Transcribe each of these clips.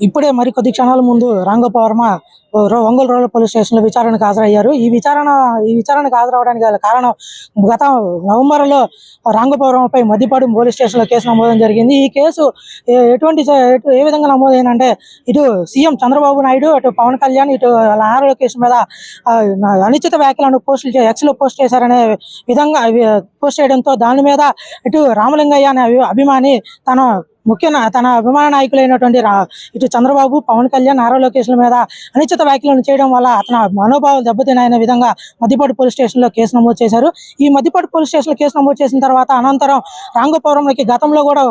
ఇప్పుడే మరి కొద్ది క్షణాల ముందు రాంగోప వర్మ రో- ఒంగోలు రూరల్ పోలీస్ స్టేషన్లో విచారణకు హాజరయ్యారు. ఈ విచారణ ఈ విచారణకు హాజరవడానికి గల కారణం గత నవంబర్లో రాంగోప వర్మపై మద్దిపాడు పోలీస్ స్టేషన్లో కేసు నమోదం జరిగింది. ఈ కేసు ఎటువంటి ఏ విధంగా నమోదైందంటే ఇటు సీఎం చంద్రబాబు నాయుడు అటు పవన్ కళ్యాణ్ ఇటు నారా లోకేష్ మీద ఆ, అనుచిత వ్యాఖ్యలను పోస్టులు ఎక్స్లో పోస్ట్ చేశారనే విధంగా అవి పోస్ట్ చేయడంతో దాని మీద ఇటు రామలింగయ్య అనే అభిమాని తన ముఖ్య తన అభిమాన నాయకులైనటువంటి ఇటు చంద్రబాబు పవన్ కళ్యాణ్ నారా లోకేష్ల మీద అనుచిత వ్యాఖ్యలను చేయడం వల్ల అతని మనోభావాలు దెబ్బతిన్నాయనే విధంగా మద్దిపాడు పోలీస్ స్టేషన్లో కేసు నమోదు చేశారు. ఈ మద్దిపాడు పోలీస్ స్టేషన్లో కేసు నమోదు చేసిన తర్వాత అనంతరం రాంగోపురంలోకి గతంలో కూడా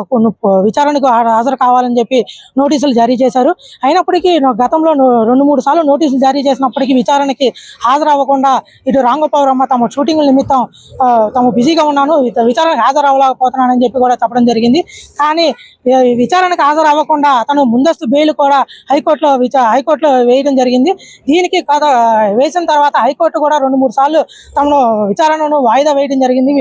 విచారణకు హాజరు కావాలని చెప్పి నోటీసులు జారీ చేశారు. అయినప్పటికీ గతంలో రెండు మూడు సార్లు నోటీసులు జారీ చేసినప్పటికీ విచారణకి హాజరు అవ్వకుండా ఇటు రాంగోపవరమ్మ తమ షూటింగ్ నిమిత్తం తమ తాము బిజీగా ఉన్నాను. విచారణకు హాజరవ్వలేకపోతున్నానని చెప్పి కూడా చెప్పడం జరిగింది. కానీ విచారణకు హాజరు అవ్వకుండా అతను ముందస్తు బెయిల్ కూడా హైకోర్టులో హైకోర్టులో వేయడం జరిగింది. దీనికి కథ వేసిన తర్వాత హైకోర్టు కూడా రెండు మూడు సార్లు తమను విచారణను వాయిదా వేయడం జరిగింది.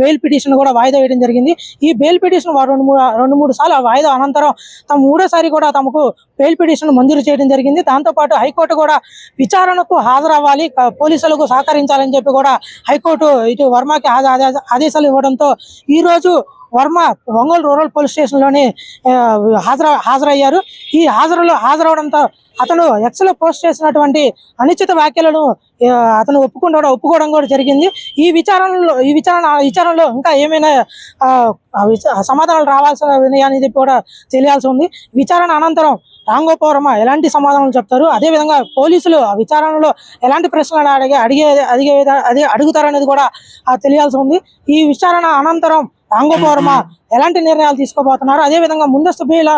బెయిల్ పిటిషన్ కూడా వాయిదా వేయడం జరిగింది. ఈ బెయిల్ పిటిషన్ రెండు మూడు రెండు మూడు సార్లు వాయిదా అనంతరం తమ మూడోసారి కూడా తమకు బెయిల్ పిటిషన్ మంజూరు చేయడం జరిగింది. దాంతోపాటు హైకోర్టు కూడా విచారణకు హాజరవ్వాలి పోలీసులకు సహకరించాలని చెప్పి కూడా హైకోర్టు ఇటు వర్మకి ఆదేశాలు ఇవ్వడంతో ఈ రోజు వర్మ ఒంగోలు రూరల్ పోలీస్ స్టేషన్లోని హాజరు హాజరయ్యారు. ఈ హాజరులో హాజరవడంతో అతను ఎక్స్లో పోస్ట్ చేసినటువంటి అనిశ్చిత వ్యాఖ్యలను అతను ఒప్పుకుండా ఒప్పుకోవడం కూడా జరిగింది. ఈ విచారణలో ఈ విచారణ విచారణలో ఇంకా ఏమైనా సమాధానాలు రావాల్సిన అనేది కూడా తెలియాల్సి ఉంది. విచారణ అనంతరం రాంగోపౌరమ ఎలాంటి సమాధానాలు చెప్తారు? అదే విధంగా పోలీసులు ఆ విచారణలో ఎలాంటి ప్రశ్నలు అడిగే అడిగే అడిగే అదే అడుగుతారనేది కూడా తెలియాల్సి ఉంది. ఈ విచారణ అనంతరం வாங்க போறோமா? ఎలాంటి నిర్ణయాలు తీసుకోబోతున్నారు? అదే విధంగా ముందస్తు బెయిల్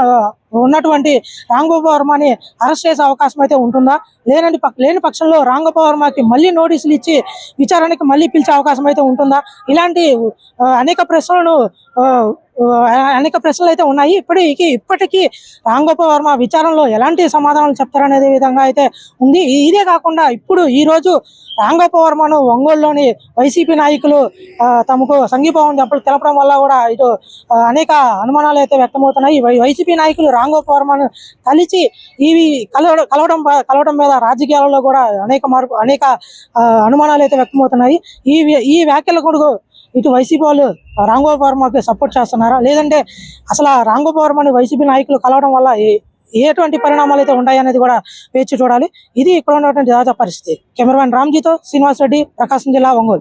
ఉన్నటువంటి ఉన్నటువంటి రాంగోపవర్మని అరెస్ట్ చేసే అవకాశం అయితే ఉంటుందా? లేనని లేని పక్షంలో రాంగోపవర్మకి మళ్ళీ నోటీసులు ఇచ్చి విచారణకి మళ్ళీ పిలిచే అవకాశం అయితే ఉంటుందా? ఇలాంటి అనేక ప్రశ్నలను అనేక ప్రశ్నలు అయితే ఉన్నాయి. ఇప్పటికి ఇప్పటికీ రాంగోప వర్మ విచారణలో ఎలాంటి సమాధానాలు చెప్తారనేది విధంగా అయితే ఉంది. ఇదే కాకుండా ఇప్పుడు ఈ రోజు వర్మను ఒంగోలులోని వైసీపీ నాయకులు తమకు సంఘీభావం తెప్ప- తెలపడం వల్ల కూడా ఇటు అనేక అనుమానాలు అయితే వ్యక్తమవుతున్నాయి. వై- వైసీపీ నాయకులు రాంగోప వర్మను కలిసి ఇవి కలవడం కలవడం కలవడం మీద రాజకీయాలలో కూడా అనేక మార్పు అనేక ఆ, అనుమానాలు అయితే వ్యక్తమవుతున్నాయి. ఈ ఈ వ్యాఖ్యలు కూడా ఇటు వైసీపీ వాళ్ళు రాంగోప వర్మకి సపోర్ట్ చేస్తున్నారా? లేదంటే అసలు ఆ వర్మని వైసీపీ నాయకులు కలవడం వల్ల ఏ- ఎటువంటి పరిణామాలు అయితే ఉంటాయనేది కూడా వేచి చూడాలి. ఇది ఇక్కడ ఉన్నటువంటి తాజా పరిస్థితి. కెమెరామెన్ రామ్జీతో శ్రీనివాస్ రెడ్డి ప్రకాశం జిల్లా ఒంగోలు.